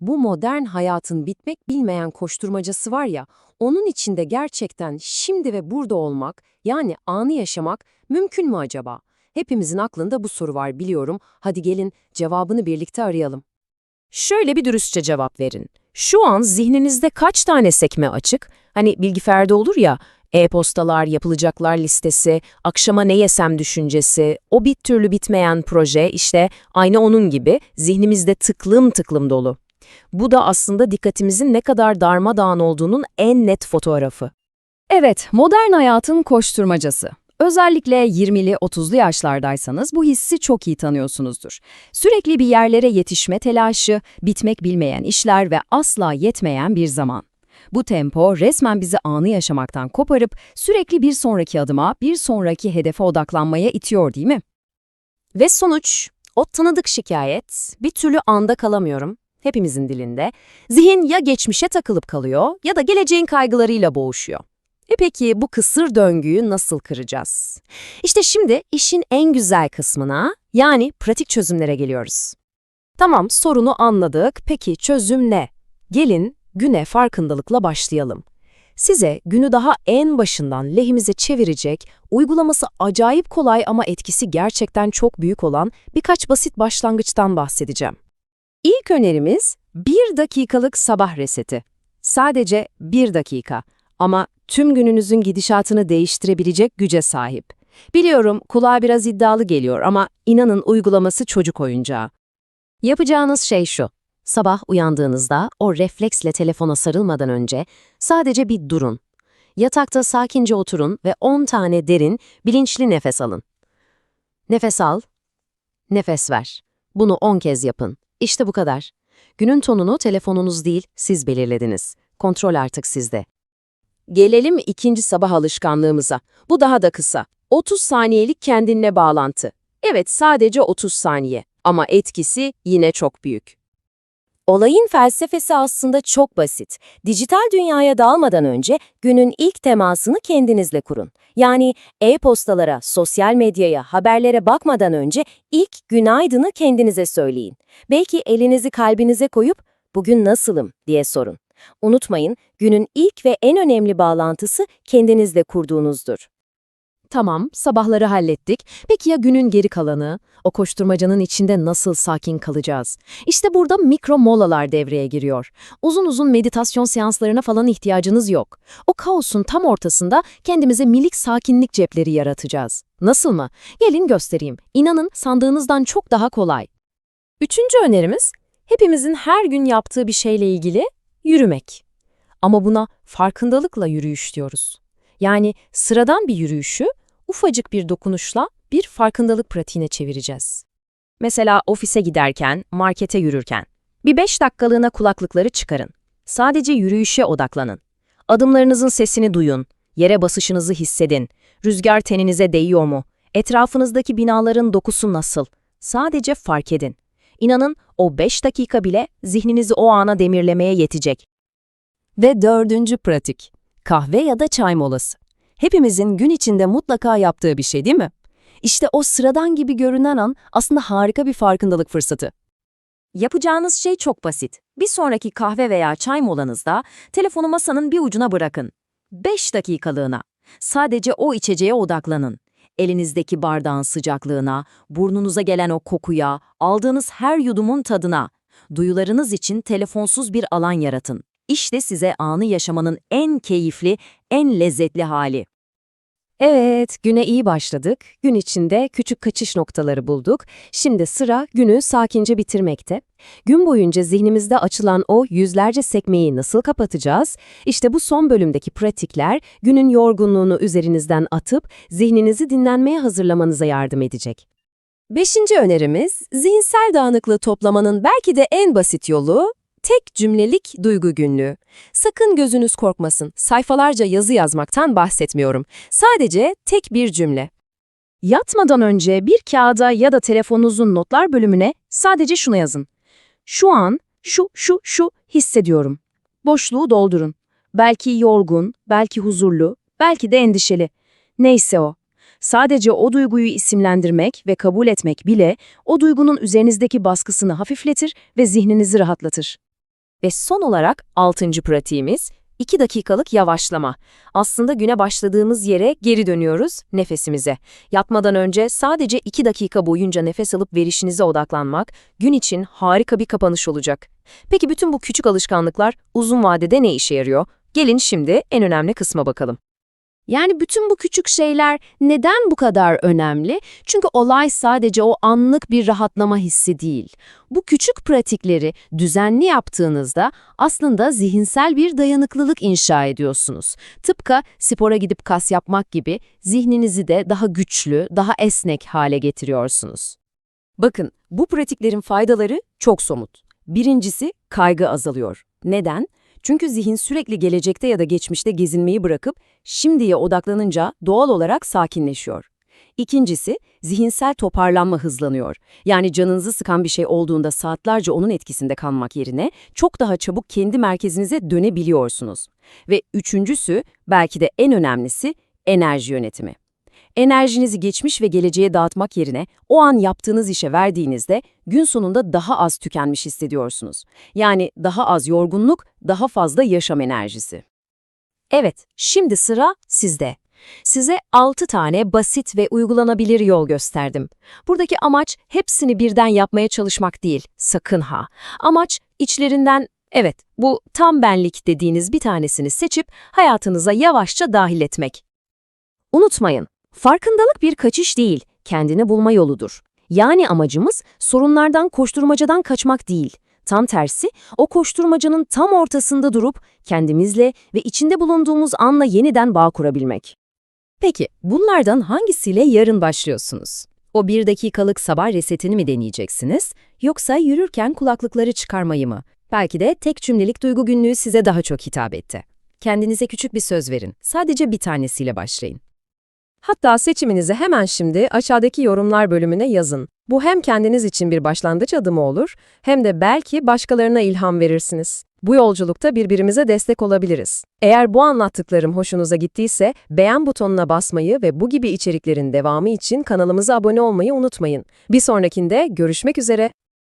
Bu modern hayatın bitmek bilmeyen koşturmacası var ya, onun içinde gerçekten şimdi ve burada olmak, yani anı yaşamak mümkün mü acaba? Hepimizin aklında bu soru var biliyorum. Hadi gelin cevabını birlikte arayalım. Şöyle bir dürüstçe cevap verin. Şu an zihninizde kaç tane sekme açık? Hani bilgisayarda olur ya, e-postalar, yapılacaklar listesi, akşama ne yesem düşüncesi, o bir türlü bitmeyen proje işte aynı onun gibi zihnimizde tıklım tıklım dolu. Bu da aslında dikkatimizin ne kadar darmadağın olduğunun en net fotoğrafı. Evet, modern hayatın koşturmacası. Özellikle 20'li 30'lu yaşlardaysanız bu hissi çok iyi tanıyorsunuzdur. Sürekli bir yerlere yetişme telaşı, bitmek bilmeyen işler ve asla yetmeyen bir zaman. Bu tempo resmen bizi anı yaşamaktan koparıp sürekli bir sonraki adıma, bir sonraki hedefe odaklanmaya itiyor değil mi? Ve sonuç, o tanıdık şikayet, bir türlü anda kalamıyorum, hepimizin dilinde. Zihin ya geçmişe takılıp kalıyor ya da geleceğin kaygılarıyla boğuşuyor. E peki bu kısır döngüyü nasıl kıracağız? İşte şimdi işin en güzel kısmına, yani pratik çözümlere geliyoruz. Tamam, sorunu anladık. Peki çözüm ne? Gelin güne farkındalıkla başlayalım. Size günü daha en başından lehimize çevirecek, uygulaması acayip kolay ama etkisi gerçekten çok büyük olan birkaç basit başlangıçtan bahsedeceğim. İlk önerimiz bir dakikalık sabah reseti. Sadece bir dakika ama tüm gününüzün gidişatını değiştirebilecek güce sahip. Biliyorum kulağa biraz iddialı geliyor ama inanın uygulaması çocuk oyuncağı. Yapacağınız şey şu. Sabah uyandığınızda o refleksle telefona sarılmadan önce sadece bir durun. Yatakta sakince oturun ve 10 tane derin, bilinçli nefes alın. Nefes al, nefes ver. Bunu 10 kez yapın. İşte bu kadar. Günün tonunu telefonunuz değil, siz belirlediniz. Kontrol artık sizde. Gelelim ikinci sabah alışkanlığımıza. Bu daha da kısa. 30 saniyelik kendinle bağlantı. Evet, sadece 30 saniye ama etkisi yine çok büyük. Olayın felsefesi aslında çok basit. Dijital dünyaya dalmadan önce günün ilk temasını kendinizle kurun. Yani e-postalara, sosyal medyaya, haberlere bakmadan önce ilk günaydını kendinize söyleyin. Belki elinizi kalbinize koyup bugün nasılım diye sorun. Unutmayın, günün ilk ve en önemli bağlantısı kendinizle kurduğunuzdur. Tamam, sabahları hallettik. Peki ya günün geri kalanı? O koşturmacanın içinde nasıl sakin kalacağız? İşte burada mikro molalar devreye giriyor. Uzun uzun meditasyon seanslarına falan ihtiyacınız yok. O kaosun tam ortasında kendimize minik sakinlik cepleri yaratacağız. Nasıl mı? Gelin göstereyim. İnanın sandığınızdan çok daha kolay. Üçüncü önerimiz, hepimizin her gün yaptığı bir şeyle ilgili yürümek. Ama buna farkındalıkla yürüyüş diyoruz. Yani sıradan bir yürüyüşü ufacık bir dokunuşla bir farkındalık pratiğine çevireceğiz. Mesela ofise giderken, markete yürürken. Bir beş dakikalığına kulaklıkları çıkarın. Sadece yürüyüşe odaklanın. Adımlarınızın sesini duyun, yere basışınızı hissedin, rüzgar teninize değiyor mu, etrafınızdaki binaların dokusu nasıl, sadece fark edin. İnanın o beş dakika bile zihninizi o ana demirlemeye yetecek. Ve dördüncü pratik, kahve ya da çay molası. Hepimizin gün içinde mutlaka yaptığı bir şey değil mi? İşte o sıradan gibi görünen an aslında harika bir farkındalık fırsatı. Yapacağınız şey çok basit. Bir sonraki kahve veya çay molanızda telefonu masanın bir ucuna bırakın. 5 dakikalığına. Sadece o içeceğe odaklanın. Elinizdeki bardağın sıcaklığına, burnunuza gelen o kokuya, aldığınız her yudumun tadına. Duyularınız için telefonsuz bir alan yaratın. İşte size anı yaşamanın en keyifli, en lezzetli hali. Evet, güne iyi başladık. Gün içinde küçük kaçış noktaları bulduk. Şimdi sıra günü sakince bitirmekte. Gün boyunca zihnimizde açılan o yüzlerce sekmeyi nasıl kapatacağız? İşte bu son bölümdeki pratikler günün yorgunluğunu üzerinizden atıp zihninizi dinlenmeye hazırlamanıza yardım edecek. Beşinci önerimiz, zihinsel dağınıklığı toplamanın belki de en basit yolu tek cümlelik duygu günlüğü. Sakın gözünüz korkmasın, sayfalarca yazı yazmaktan bahsetmiyorum. Sadece tek bir cümle. Yatmadan önce bir kağıda ya da telefonunuzun notlar bölümüne sadece şunu yazın. Şu an, şu, şu, şu hissediyorum. Boşluğu doldurun. Belki yorgun, belki huzurlu, belki de endişeli. Neyse o. Sadece o duyguyu isimlendirmek ve kabul etmek bile o duygunun üzerinizdeki baskısını hafifletir ve zihninizi rahatlatır. Ve son olarak altıncı pratiğimiz 2 dakikalık yavaşlama. Aslında güne başladığımız yere geri dönüyoruz nefesimize. Yatmadan önce sadece 2 dakika boyunca nefes alıp verişinize odaklanmak gün için harika bir kapanış olacak. Peki bütün bu küçük alışkanlıklar uzun vadede ne işe yarıyor? Gelin şimdi en önemli kısma bakalım. Yani bütün bu küçük şeyler neden bu kadar önemli? Çünkü olay sadece o anlık bir rahatlama hissi değil. Bu küçük pratikleri düzenli yaptığınızda aslında zihinsel bir dayanıklılık inşa ediyorsunuz. Tıpkı spora gidip kas yapmak gibi zihninizi de daha güçlü, daha esnek hale getiriyorsunuz. Bakın, bu pratiklerin faydaları çok somut. Birincisi, kaygı azalıyor. Neden? Çünkü zihin sürekli gelecekte ya da geçmişte gezinmeyi bırakıp şimdiye odaklanınca doğal olarak sakinleşiyor. İkincisi, zihinsel toparlanma hızlanıyor. Yani canınızı sıkan bir şey olduğunda saatlerce onun etkisinde kalmak yerine çok daha çabuk kendi merkezinize dönebiliyorsunuz. Ve üçüncüsü, belki de en önemlisi, enerji yönetimi. Enerjinizi geçmiş ve geleceğe dağıtmak yerine o an yaptığınız işe verdiğinizde gün sonunda daha az tükenmiş hissediyorsunuz. Yani daha az yorgunluk, daha fazla yaşam enerjisi. Evet, şimdi sıra sizde. Size 6 tane basit ve uygulanabilir yol gösterdim. Buradaki amaç hepsini birden yapmaya çalışmak değil, sakın ha. Amaç içlerinden, evet bu tam benlik dediğiniz bir tanesini seçip hayatınıza yavaşça dahil etmek. Unutmayın, farkındalık bir kaçış değil, kendini bulma yoludur. Yani amacımız sorunlardan koşturmacadan kaçmak değil. Tam tersi, o koşturmacanın tam ortasında durup kendimizle ve içinde bulunduğumuz anla yeniden bağ kurabilmek. Peki, bunlardan hangisiyle yarın başlıyorsunuz? O bir dakikalık sabah resetini mi deneyeceksiniz? Yoksa yürürken kulaklıkları çıkarmayı mı? Belki de tek cümlelik duygu günlüğü size daha çok hitap etti. Kendinize küçük bir söz verin. Sadece bir tanesiyle başlayın. Hatta seçiminizi hemen şimdi aşağıdaki yorumlar bölümüne yazın. Bu hem kendiniz için bir başlangıç adımı olur, hem de belki başkalarına ilham verirsiniz. Bu yolculukta birbirimize destek olabiliriz. Eğer bu anlattıklarım hoşunuza gittiyse beğen butonuna basmayı ve bu gibi içeriklerin devamı için kanalımıza abone olmayı unutmayın. Bir sonrakinde görüşmek üzere.